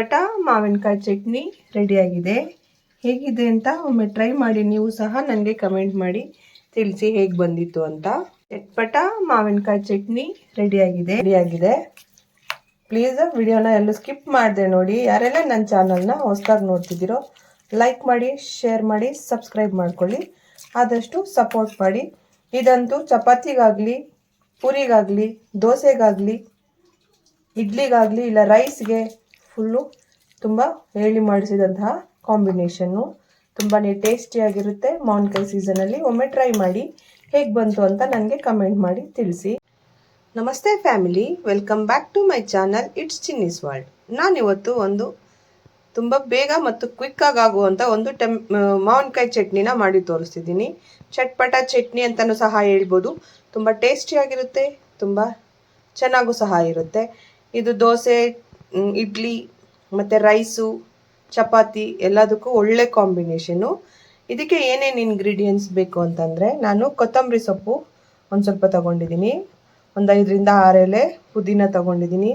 ಚಟ್ಪಟ ಮಾವಿನಕಾಯಿ ಚಟ್ನಿ ರೆಡಿಯಾಗಿದೆ. ಹೇಗಿದೆ ಅಂತ ಒಮ್ಮೆ ಟ್ರೈ ಮಾಡಿ, ನೀವು ಸಹ ನನಗೆ ಕಮೆಂಟ್ ಮಾಡಿ, ತಿಳಿಸಿ ಹೇಗೆ ಬಂದಿತ್ತು ಅಂತ. ಚಟ್ಪಟ, ಮಾವಿನಕಾಯಿ ಚಟ್ನಿ ರೆಡಿಯಾಗಿದೆ. ರೆಡಿಯಾಗಿದೆ. ಪ್ಲೀಸ್ ವಿಡಿಯೋನ ಎಲ್ಲೂ ಸ್ಕಿಪ್ ಮಾಡಿದೆ ನೋಡಿ. ಯಾರೆಲ್ಲ ನನ್ನ ಚಾನಲ್ನ ಹೊಸದಾಗಿ ನೋಡ್ತಿದ್ದೀರೋ ಲೈಕ್ ಮಾಡಿ ಶೇರ್ ಮಾಡಿ ಸಬ್ಸ್ಕ್ರೈಬ್ ಮಾಡ್ಕೊಳ್ಳಿ. ಆದಷ್ಟು ಸಪೋರ್ಟ್ ಮಾಡಿ. ಇದಂತೂ ಚಪಾತಿಗಾಗಲಿ, ಪೂರಿಗಾಗಲಿ, ದೋಸೆಗಾಗಲಿ, ಇಡ್ಲಿಗಾಗಲಿ, ಇಲ್ಲ ರೈಸ್ಗೆ ಫುಲ್ಲು ತುಂಬ ಹೇಳಿ ಮಾಡಿಸಿದಂತಹ ಕಾಂಬಿನೇಷನ್ನು ತುಂಬಾ ಟೇಸ್ಟಿಯಾಗಿರುತ್ತೆ ಮಾವಿನಕಾಯಿ ಸೀಸನಲ್ಲಿ ಒಮ್ಮೆ ಟ್ರೈ ಮಾಡಿ ಹೇಗೆ ಬಂತು ಅಂತ ನನಗೆ ಕಮೆಂಟ್ ಮಾಡಿ ತಿಳಿಸಿ. ನಮಸ್ತೆ family welcome back to my channel it's Chinni's world ನಾನಿವತ್ತು ಒಂದು ತುಂಬ ಬೇಗ ಮತ್ತು ಕ್ವಿಕ್ಕಾಗಿ ಆಗುವಂಥ ಒಂದು ಟೆಮ್ ಮಾವಿನಕಾಯಿ ಚಟ್ನಿನ ಮಾಡಿ ತೋರಿಸ್ತಿದ್ದೀನಿ. ಚಟ್ಪಟ ಚಟ್ನಿ ಅಂತಲೂ ಸಹ ಹೇಳ್ಬೋದು. ತುಂಬ ಟೇಸ್ಟಿಯಾಗಿರುತ್ತೆ ತುಂಬ ಚೆನ್ನಾಗೂ ಸಹ ಇರುತ್ತೆ. ಇದು ದೋಸೆ ಇಡ್ಲಿ ಮತ್ತು ರೈಸು, ಚಪಾತಿ ಎಲ್ಲದಕ್ಕೂ ಒಳ್ಳೆ ಕಾಂಬಿನೇಷನು ಇದಕ್ಕೆ ಏನೇನು ಇಂಗ್ರೀಡಿಯೆಂಟ್ಸ್ ಬೇಕು ಅಂತಂದರೆ ನಾನು ಕೊತ್ತಂಬರಿ ಸೊಪ್ಪು ಒಂದು ಸ್ವಲ್ಪ ತಗೊಂಡಿದ್ದೀನಿ. ಒಂದು ಐದರಿಂದ ಆರು ಎಲೆ ಪುದೀನ ತಗೊಂಡಿದ್ದೀನಿ.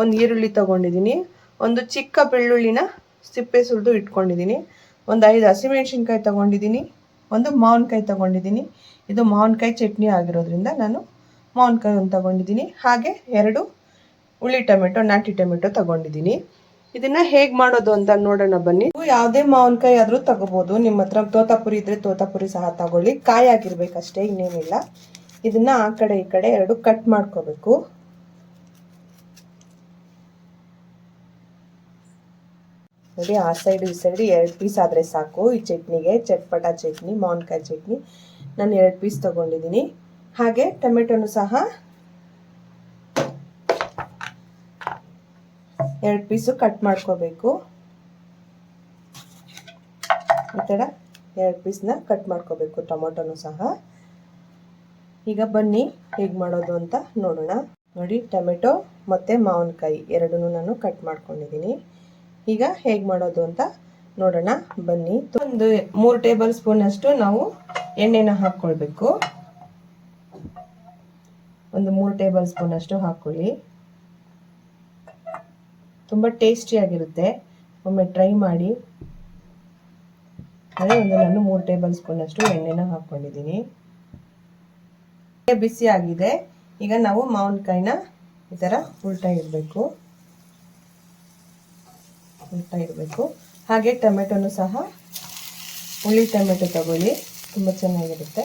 ಒಂದು ಈರುಳ್ಳಿ ತಗೊಂಡಿದ್ದೀನಿ. ಒಂದು ಚಿಕ್ಕ ಬೆಳ್ಳುಳ್ಳಿನ ಸಿಪ್ಪೆ ಸುಲಿದು ಇಟ್ಕೊಂಡಿದ್ದೀನಿ. ಒಂದು ಐದು ಹಸಿಮೆಣ್ಸಿನ್ಕಾಯಿ ತಗೊಂಡಿದ್ದೀನಿ. ಒಂದು ಮಾವಿನಕಾಯಿ ತಗೊಂಡಿದ್ದೀನಿ. ಇದು ಮಾವಿನಕಾಯಿ ಚಟ್ನಿ ಆಗಿರೋದ್ರಿಂದ ನಾನು ಮಾವಿನಕಾಯಿ ಒಂದು ತಗೊಂಡಿದ್ದೀನಿ. ಹಾಗೆ ಎರಡು ಹುಳಿ ಟೊಮೆಟೊ, ನಾಟಿ ಟೊಮೆಟೊ ತಗೊಂಡಿದ್ದೀನಿ. ಇದನ್ನ ಹೇಗೆ ಮಾಡೋದು ಅಂತ ನೋಡೋಣ ಬನ್ನಿ. ಯಾವುದೇ ಮಾವಿನಕಾಯಿ ಆದ್ರೂ ತಗೋಬಹುದು ನಿಮ್ಮ ಹತ್ರ ತೋತಾಪುರಿ ಇದ್ರೆ ತೋತಾಪುರಿ ಸಹ ತಗೊಳ್ಳಿ. ಕಾಯಿ ಆಗಿರ್ಬೇಕಷ್ಟೇ, ಇನ್ನೇನಿಲ್ಲ. ಇದನ್ನ ಆ ಕಡೆ ಈ ಕಡೆ ಎರಡು ಕಟ್ ಮಾಡ್ಕೋಬೇಕು. ನೋಡಿ, ಆ ಸೈಡ್ ಈ ಸೈಡ್ ಎರಡು ಪೀಸ್ ಆದರೆ ಸಾಕು. ಈ ಚಟ್ನಿಗೆ ಚಟ್ಪಟ ಚಟ್ನಿ ಮಾವಿನಕಾಯಿ ಚಟ್ನಿ. ನಾನು ಎರಡು ಪೀಸ್ ತಗೊಂಡಿದ್ದೀನಿ. ಹಾಗೆ ಟೊಮೆಟೊನು ಸಹ ಎರಡು ಪೀಸು ಕಟ್ ಮಾಡ್ಕೋಬೇಕು. ಈ ಥರ ಎರಡು ಪೀಸ್ನ ಕಟ್ ಮಾಡ್ಕೋಬೇಕು, ಟೊಮೊಟೊನು ಸಹ. ಈಗ ಬನ್ನಿ, ಹೇಗೆ ಮಾಡೋದು ಅಂತ ನೋಡೋಣ. ನೋಡಿ, ಟೊಮೆಟೊ ಮತ್ತು ಮಾವಿನಕಾಯಿ ಎರಡನ್ನೂ ನಾನು ಕಟ್ ಮಾಡ್ಕೊಂಡಿದ್ದೀನಿ. ಈಗ ಹೇಗೆ ಮಾಡೋದು ಅಂತ ನೋಡೋಣ, ಬನ್ನಿ. ಒಂದು ಮೂರು ಟೇಬಲ್ ಸ್ಪೂನಷ್ಟು ನಾವು ಎಣ್ಣೆನ ಹಾಕ್ಕೊಳ್ಬೇಕು. ಒಂದು ಮೂರು ಟೇಬಲ್ ಸ್ಪೂನಷ್ಟು ಹಾಕ್ಕೊಳ್ಳಿ. ತುಂಬ ಟೇಸ್ಟಿಯಾಗಿರುತ್ತೆ ಒಮ್ಮೆ ಟ್ರೈ ಮಾಡಿ. ಅದೇ ಒಂದು ನಾನು ಮೂರು ಟೇಬಲ್ ಸ್ಪೂನಷ್ಟು ಎಣ್ಣೆನ ಹಾಕ್ಕೊಂಡಿದ್ದೀನಿ. ಬಿಸಿ ಆಗಿದೆ. ಈಗ ನಾವು ಮಾವಿನಕಾಯಿನ ಈ ಥರ ಉಲ್ಟಾ ಇಡಬೇಕು. ಉಲ್ಟಾ ಇಡಬೇಕು. ಹಾಗೆ ಟೊಮೆಟೊನು ಸಹ ಹುಳಿ ಟೊಮೆಟೊ ತಗೊಳ್ಳಿ. ತುಂಬ ಚೆನ್ನಾಗಿರುತ್ತೆ.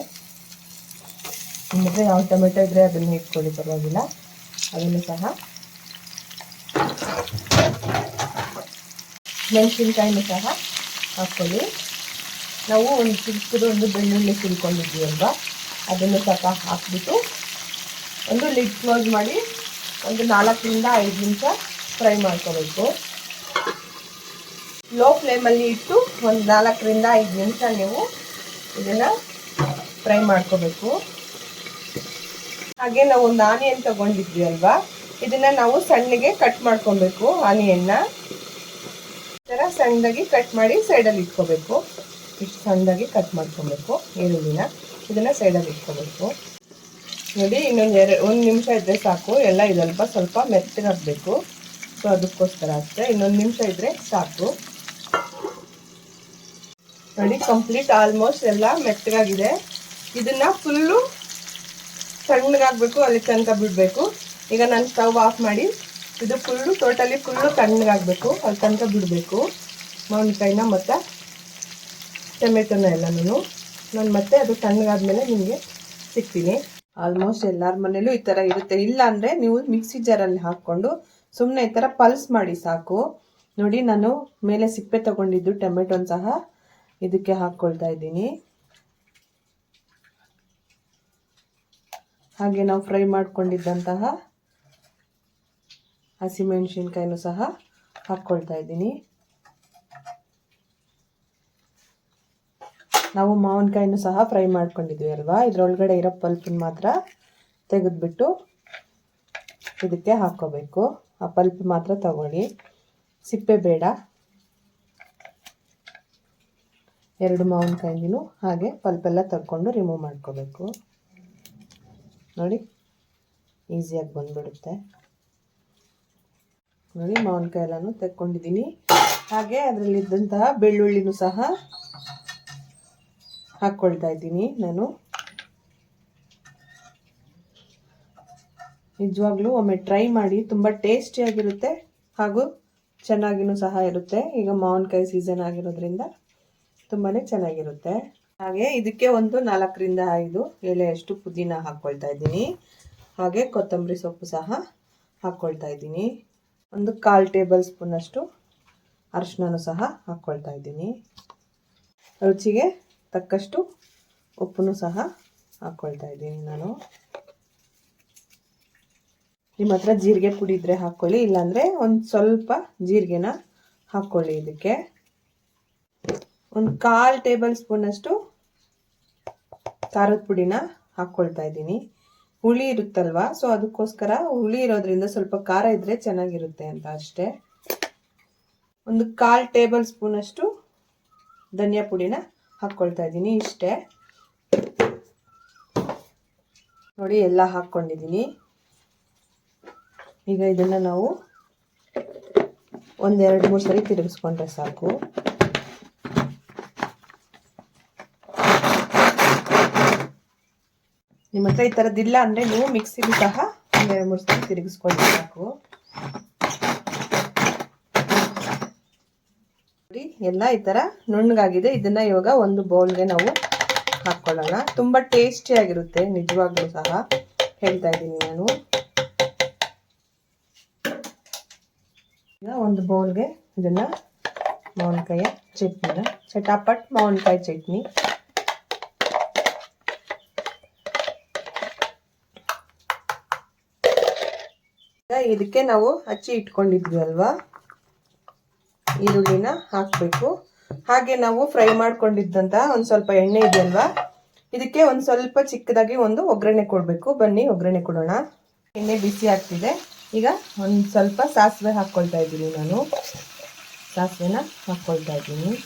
ನಿಮ್ಮ ಹತ್ರ ಯಾವ ಟೊಮೆಟೊ ಇದ್ದರೆ ಅದನ್ನು ಇಟ್ಕೊಳ್ಳಿ, ಪರವಾಗಿಲ್ಲ. ಅದನ್ನು ಸಹ ಮೆಣಸಿನ್ಕಾಯಿನೂ ಸಹ ಹಾಕ್ಕೊಳ್ಳಿ. ನಾವು ಒಂದು ಚಿಕ್ಕದು ಒಂದು ಬೆಳ್ಳುಳ್ಳಿ ಸುಲ್ಕೊಂಡಿದ್ವಿ ಅಲ್ವಾ ಅದನ್ನು ಸಹ ಹಾಕ್ಬಿಟ್ಟು ಒಂದು ಲಿಡ್ ಕ್ಲೋಸ್ ಮಾಡಿ ಒಂದು ನಾಲ್ಕರಿಂದ ಐದು ನಿಮಿಷ ಫ್ರೈ ಮಾಡ್ಕೋಬೇಕು. ಲೋ ಫ್ಲೇಮಲ್ಲಿ ಇಟ್ಟು ಒಂದು ನಾಲ್ಕರಿಂದ ಐದು ನಿಮಿಷ ನೀವು ಇದನ್ನು ಫ್ರೈ ಮಾಡ್ಕೋಬೇಕು. ಹಾಗೆ ನಾವು ಒಂದು ಆನಿಯನ್ ತಗೊಂಡಿದ್ವಿ ಅಲ್ವಾ ಇದನ್ನು ನಾವು ಸಣ್ಣಗೆ ಕಟ್ ಮಾಡ್ಕೊಬೇಕು ಆನಿಯನ್ನ ಥರ ಸಣ್ಣದಾಗಿ ಕಟ್ ಮಾಡಿ ಸೈಡಲ್ಲಿ ಇಟ್ಕೋಬೇಕು. ಇಷ್ಟು ಸಣ್ಣದಾಗಿ ಕಟ್ ಮಾಡ್ಕೊಬೇಕು. ಈರುಳ್ಳಿನ ಇದನ್ನ ಸೈಡಲ್ಲಿ ಇಟ್ಕೋಬೇಕು. ನೋಡಿ, ಇನ್ನೊಂದು ಎರಡು, ಒಂದು ನಿಮಿಷ ಇದ್ದರೆ ಸಾಕು. ಎಲ್ಲ ಇದಲ್ಪ ಸ್ವಲ್ಪ ಮೆತ್ತಗಾಗಬೇಕು. ಸೊ ಅದಕ್ಕೋಸ್ಕರ ಅಷ್ಟೇ. ಇನ್ನೊಂದು ನಿಮಿಷ ಇದ್ದರೆ ಸಾಕು. ನೋಡಿ ಕಂಪ್ಲೀಟ್ ಆಲ್ಮೋಸ್ಟ್ ಎಲ್ಲ ಮೆತ್ತಗಾಗಿದೆ. ಇದನ್ನ ಫುಲ್ಲು ಸಣ್ಣಗಾಗಬೇಕು, ಅಲ್ಲಿ ತನಕ ಬಿಡಬೇಕು. ಈಗ ನಾನು ಸ್ಟವ್ ಆಫ್ ಮಾಡಿ ಇದು ಫುಲ್ಲು ಟೋಟಲಿ ಫುಲ್ಲು ತಣ್ಣಗಾಗಬೇಕು. ಅಲ್ಲಿ ತನಕ ಬಿಡಬೇಕು. ಮಾವಿನಕಾಯಿನ ಮತ್ತು ಟೊಮೆಟೊನ ಎಲ್ಲನೂ ನಾನು ಮತ್ತೆ ಅದು ತಣ್ಣಗಾದ್ಮೇಲೆ ನಿಮಗೆ ಸಿಗ್ತೀನಿ. ಆಲ್ಮೋಸ್ಟ್ ಎಲ್ಲರ ಮನೇಲೂ ಈ ಥರ ಇರುತ್ತೆ. ಇಲ್ಲ ಅಂದರೆ ನೀವು ಮಿಕ್ಸಿ ಜಾರಲ್ಲಿ ಹಾಕ್ಕೊಂಡು ಸುಮ್ಮನೆ ಈ ಥರ ಪಲ್ಸ್ ಮಾಡಿ ಸಾಕು. ನೋಡಿ, ನಾನು ಮೇಲೆ ಸಿಪ್ಪೆ ತಗೊಂಡಿದ್ದು, ಟೊಮೆಟೊನ ಸಹ ಇದಕ್ಕೆ ಹಾಕ್ಕೊಳ್ತಾ ಇದ್ದೀನಿ. ಹಾಗೆ ನಾವು ಫ್ರೈ ಮಾಡ್ಕೊಂಡಿದ್ದಂತಹ ಹಸಿಮೆಣಸಿನ್ಕಾಯಿನೂ ಸಹ ಹಾಕ್ಕೊಳ್ತಾ ಇದ್ದೀನಿ. ನಾವು ಮಾವಿನಕಾಯಿನೂ ಸಹ ಫ್ರೈ ಮಾಡ್ಕೊಂಡಿದ್ವಿ ಅಲ್ವಾ? ಇದರೊಳಗಡೆ ಇರೋ ಪಲ್ಪನ್ನು ಮಾತ್ರ ತೆಗೆದ್ಬಿಟ್ಟು ಇದಕ್ಕೆ ಹಾಕ್ಕೋಬೇಕು. ಆ ಪಲ್ಪ್ ಮಾತ್ರ ತಗೊಳ್ಳಿ. ಸಿಪ್ಪೆ ಬೇಡ. ಎರಡು ಮಾವಿನಕಾಯಿನೂ ಹಾಗೆ ಪಲ್ಪೆಲ್ಲ ತಗೊಂಡು ರಿಮೂವ್ ಮಾಡ್ಕೋಬೇಕು. ನೋಡಿ, ಈಸಿಯಾಗಿ ಬಂದ್ಬಿಡುತ್ತೆ. ನೋಡಿ ಮಾವಿನಕಾಯಿ ಎಲ್ಲನೂ ತೆಕ್ಕೊಂಡಿದ್ದೀನಿ. ಹಾಗೆ ಅದರಲ್ಲಿದ್ದಂತಹ ಬೆಳ್ಳುಳ್ಳಿನೂ ಸಹ ಹಾಕ್ಕೊಳ್ತಾ ಇದ್ದೀನಿ ನಾನು. ನಿಜವಾಗ್ಲೂ ಒಮ್ಮೆ ಟ್ರೈ ಮಾಡಿ, ತುಂಬ ಟೇಸ್ಟಿಯಾಗಿರುತ್ತೆ ಹಾಗೂ ಚೆನ್ನಾಗಿನೂ ಸಹ ಇರುತ್ತೆ. ಈಗ ಮಾವಿನಕಾಯಿ ಸೀಸನ್ ಆಗಿರೋದ್ರಿಂದ ತುಂಬಾ ಚೆನ್ನಾಗಿರುತ್ತೆ. ಹಾಗೆ ಇದಕ್ಕೆ ಒಂದು ನಾಲ್ಕರಿಂದ ಐದು ಎಲೆಯಷ್ಟು ಪುದೀನ ಹಾಕ್ಕೊಳ್ತಾ ಇದ್ದೀನಿ. ಹಾಗೆ ಕೊತ್ತಂಬರಿ ಸೊಪ್ಪು ಸಹ ಹಾಕ್ಕೊಳ್ತಾ ಇದ್ದೀನಿ. ಒಂದು ಕಾಲು ಟೇಬಲ್ ಸ್ಪೂನಷ್ಟು ಅರಿಶಿನೂ ಸಹ ಹಾಕ್ಕೊಳ್ತಾ ಇದ್ದೀನಿ. ರುಚಿಗೆ ತಕ್ಕಷ್ಟು ಉಪ್ಪನ್ನು ಸಹ ಹಾಕ್ಕೊಳ್ತಾ ಇದ್ದೀನಿ ನಾನು. ನಿಮ್ಮ ಹತ್ರ ಜೀರಿಗೆ ಪುಡಿ ಇದ್ದರೆ ಹಾಕ್ಕೊಳ್ಳಿ ಇಲ್ಲಾಂದರೆ ಒಂದು ಸ್ವಲ್ಪ ಜೀರಿಗೆನ ಹಾಕ್ಕೊಳ್ಳಿ ಇದಕ್ಕೆ. ಒಂದು ಕಾಲು ಟೇಬಲ್ ಸ್ಪೂನಷ್ಟು ಖಾರದ ಪುಡಿನ ಹಾಕ್ಕೊಳ್ತಾ ಇದ್ದೀನಿ. ಹುಳಿ ಇರುತ್ತಲ್ವಾ? ಸೊ ಅದಕ್ಕೋಸ್ಕರ ಹುಳಿ ಇರೋದ್ರಿಂದ ಸ್ವಲ್ಪ ಖಾರ ಇದ್ರೆ ಚೆನ್ನಾಗಿರುತ್ತೆ ಅಂತ ಅಷ್ಟೇ. ಒಂದು ಕಾಲು ಟೇಬಲ್ ಸ್ಪೂನ್ ಅಷ್ಟು ಧನಿಯಾ ಪುಡಿನ ಹಾಕ್ಕೊಳ್ತಾ ಇದ್ದೀನಿ ಇಷ್ಟೇ. ನೋಡಿ, ಎಲ್ಲ ಹಾಕ್ಕೊಂಡಿದ್ದೀನಿ. ಈಗ ಇದನ್ನು ನಾವು ಒಂದೆರಡು ಮೂರು ಸರಿ ತಿರುಗಿಸ್ಕೊಂಡ್ರೆ ಸಾಕು. ನಿಮ್ಮ ಹತ್ರ ಈ ಥರದ್ದಿಲ್ಲ ಅಂದರೆ ನೀವು ಮಿಕ್ಸಿಗೂ ಸಹ ಒಂದೆರಡು ಮೂರು ಸಲ ತಿರುಗಿಸ್ಕೊಂಡು ಸಾಕು. ನೋಡಿ, ಎಲ್ಲ ಈ ಥರ ನುಣ್ಣಗಾಗಿದೆ. ಇದನ್ನು ಇವಾಗ ಒಂದು ಬೌಲ್ಗೆ ನಾವು ಹಾಕ್ಕೊಳ್ಳೋಣ ತುಂಬ ಟೇಸ್ಟಿಯಾಗಿರುತ್ತೆ ನಿಜವಾಗ್ಲೂ ಸಹ. ಹೇಳ್ತಾ ಇದ್ದೀನಿ ನಾನು. ಈಗ ಒಂದು ಬೌಲ್ಗೆ ಇದನ್ನು ಮಾವಿನಕಾಯಿಯ ಚಟ್ನಿನ, ಚಟಾಪಟ್ ಮಾವಿನಕಾಯಿ ಚಟ್ನಿ. ಇದಕ್ಕೆ ನಾವು ಹಚ್ಚಿ ಇಟ್ಕೊಂಡಿದ್ವಿ ಅಲ್ವಾ? ಈರುಳ್ಳಿನ ಹಾಕಬೇಕು. ಹಾಗೆ ನಾವು ಫ್ರೈ ಮಾಡ್ಕೊಂಡಿದ್ದಂತ ಒಂದು ಸ್ವಲ್ಪ ಎಣ್ಣೆ ಇದೆಯಲ್ವಾ ಇದಕ್ಕೆ ಒಂದು ಸ್ವಲ್ಪ ಚಿಕ್ಕದಾಗಿ ಒಂದು ಒಗ್ಗರಣೆ ಕೊಡಬೇಕು. ಬನ್ನಿ, ಒಗ್ಗರಣೆ ಕೊಡೋಣ. ಎಣ್ಣೆ ಬಿಸಿ ಆಗ್ತಿದೆ. ಈಗ ಒಂದು ಸ್ವಲ್ಪ ಸಾಸಿವೆ ಹಾಕ್ಕೊಳ್ತಾ ಇದ್ದೀನಿ ನಾನು. ಸಾಸಿವೆನ ಹಾಕ್ಕೊಳ್ತಾ ಇದ್ದೀನಿ.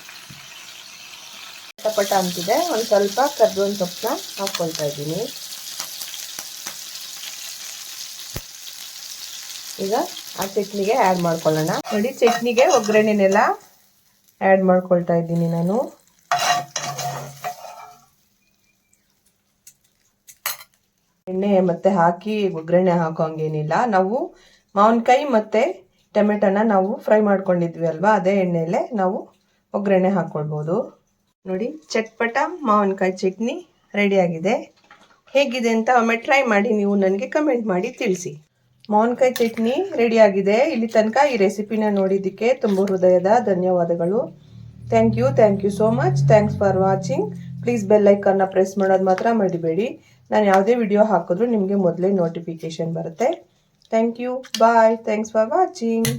ಪಟ ಅಂತಿದೆ. ಒಂದು ಸ್ವಲ್ಪ ಕರ್ಬೇವಿನ ಸೊಪ್ಪನ್ನ ಹಾಕ್ಕೊಳ್ತಾ ಇದ್ದೀನಿ. ಈಗ ಆ ಚಟ್ನಿಗೆ ಆ್ಯಡ್ ಮಾಡ್ಕೊಳ್ಳೋಣ. ನೋಡಿ, ಚಟ್ನಿಗೆ ಒಗ್ಗರಣೆನೆಲ್ಲ ಆ್ಯಡ್ ಮಾಡ್ಕೊಳ್ತಾ ಇದ್ದೀನಿ ನಾನು. ಎಣ್ಣೆ ಮತ್ತೆ ಹಾಕಿ ಒಗ್ಗರಣೆ ಹಾಕೋಂಗೇನಿಲ್ಲ. ನಾವು ಮಾವಿನಕಾಯಿ ಮತ್ತು ಟೊಮೆಟೊನ ನಾವು ಫ್ರೈ ಮಾಡ್ಕೊಂಡಿದ್ವಿ ಅಲ್ವಾ? ಅದೇ ಎಣ್ಣೆಯಲ್ಲೇ ನಾವು ಒಗ್ಗರಣೆ ಹಾಕ್ಕೊಳ್ಬೋದು ನೋಡಿ, ಚಟ್ಪಟ ಮಾವಿನಕಾಯಿ ಚಟ್ನಿ ರೆಡಿಯಾಗಿದೆ ಹೇಗಿದೆ ಅಂತ ಒಮ್ಮೆ ಟ್ರೈ ಮಾಡಿ ನೀವು ನನಗೆ ಕಮೆಂಟ್ ಮಾಡಿ ತಿಳಿಸಿ. ಮಾವಿನಕಾಯಿ ಚಟ್ನಿ ರೆಡಿಯಾಗಿದೆ ಇಲ್ಲಿ ತನಕ ಈ ರೆಸಿಪಿನ ನೋಡಿದ್ದಕ್ಕೆ ತುಂಬ ಹೃದಯದ ಧನ್ಯವಾದಗಳು. Thank you thank you so much thanks for watching please bell ಐಕನ್ನ press ಮಾಡೋದು ಮಾತ್ರ ಮರಿಬೇಡಿ. ನಾನು ಯಾವುದೇ ವಿಡಿಯೋ ಹಾಕಿದ್ರು ನಿಮಗೆ ಮೊದಲೇ ನೋಟಿಫಿಕೇಷನ್ ಬರುತ್ತೆ. Thank you bye thanks for watching